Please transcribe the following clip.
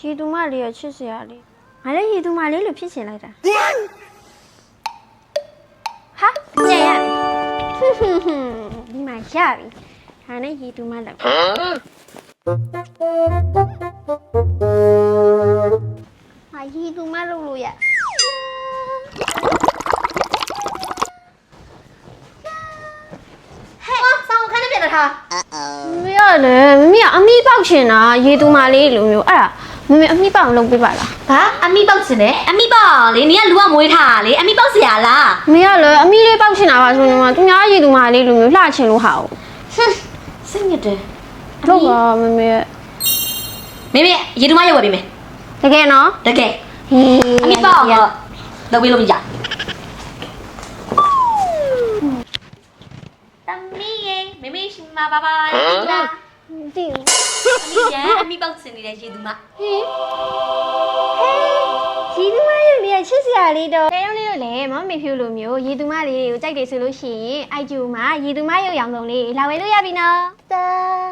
ရေသူမလေးရချစ်စရာလေးငါလည်းရေသူမလေးလို့ဖြစ်ချင်လိုက်တာဟာကြည့်ရဟွန်းဟွန်းဟွန်းဒီမှာရပြီဒါနဲ့ရေသူမလောက်ဟာရေသူမလောက်လို့ရဟဲ့ဆောင်းခန်းနဲ့ပြန်လာထားမရလေမမကအမီးပေါက်ချင်တာရေသူမလေးလိုမျိုးအဲ့ဒါ မမအမီးပေါက်အောင်လုပ်ပေးပါလားဘာအမိပေါက်စင်တယ်အမိပေါက်လေနင်ကလူကမွေးထားတာလေအမိပေါက်စရာလားမရလေအမီးလေးပေါက်ချင်တာပါဆိုရင်မှသူများရေသူမလေးလိုမျိုးလှချင်လို့ဟာကိုဟွန်းစိတ်ညစ်တယ်တော့ပါမမေရဲ့မေမေရေတူမရောက်ဝယ်ပေးမယ်တကယ်နော်တကယ်ဟီးအမိပေါက်တော့လုပ်ပေးလို့မရတမီးရေမေမေရှင်မဘာဘာဒီလားတီး အမိရအမိပေါက်စင်နေတဲ့ရေတူမဟေးဟေးရေသူမလေးတွေချစ်စရာလေးတော့ကဲရုံးလေးတို့လည်းမမမေဖြူလိုမျိုးရေသူမလေးတွေကိုကြိုက်တယ်ဆိုလို့ရှိရင်အိုက်ကျူမှာရေသူမရုပ်ရောင်စုံလေးလာဝယ်လို့ရပြီနော်တန်